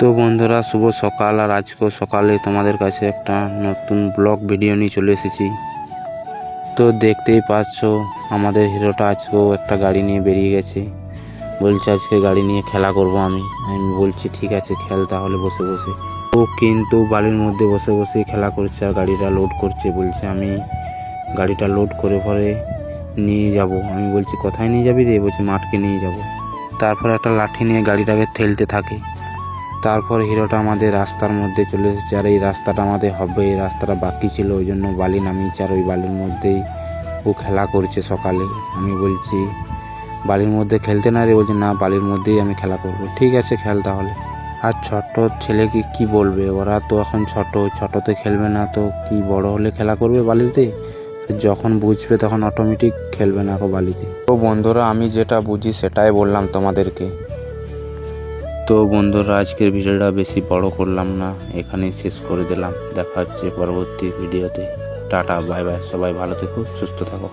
তো বন্ধুরা, শুভ সকাল আর আজকেও সকালে তোমাদের কাছে একটা নতুন ব্লগ ভিডিও নিয়ে চলে এসেছি। তো দেখতেই পাচ্ছ, আমাদের হিরোটা আজকেও একটা গাড়ি নিয়ে বেরিয়ে গেছে। বলছে আজকে গাড়ি নিয়ে খেলা করব আমি। আমি বলছি, ঠিক আছে, খেল তাহলে বসে বসে। ও কিন্তু বাড়ির মধ্যে বসে বসেই খেলা করছে আর গাড়িটা লোড করছে। বলছে, আমি গাড়িটা লোড করে পরে নিয়ে যাব। আমি বলছি, কোথায় নিয়ে যাবি রে? বলছি, মাঠকে নিয়ে যাব। তারপর একটা লাঠি নিয়ে গাড়িটাকে ঠেলতে থাকে। তারপর হিরোটা আমাদের রাস্তার মধ্যে চলে এসেছে। আর এই রাস্তাটা আমাদের হবে, এই রাস্তাটা বাকি ছিল, ওই জন্য বালি নামিয়েছে। আর ওই বালির মধ্যেই ও খেলা করছে সকালে। আমি বলছি, বালির মধ্যে খেলতে না রে? বলছে, না, বালির মধ্যেই আমি খেলা করব। ঠিক আছে, খেল তাহলে। আর ছোট ছেলেকে কি বলবে? ওরা তো এখন ছোট ছোটতে খেলবে না, তো কি বড় হলে খেলা করবে বালিতে? যখন বুঝবে তখন অটোমেটিক খেলবে না বালিতে। তো বন্ধুরা, আমি যেটা বুঝি সেটাই বললাম তোমাদেরকে। তো বন্ধুরা, আজকের ভিডিওটা বেশি বড় করলাম না, এখানেই শেষ করে দিলাম। দেখা হচ্ছে পরবর্তী ভিডিওতে। টাটা, বাই বাই, সবাই ভালো থেকো, সুস্থ থাকো।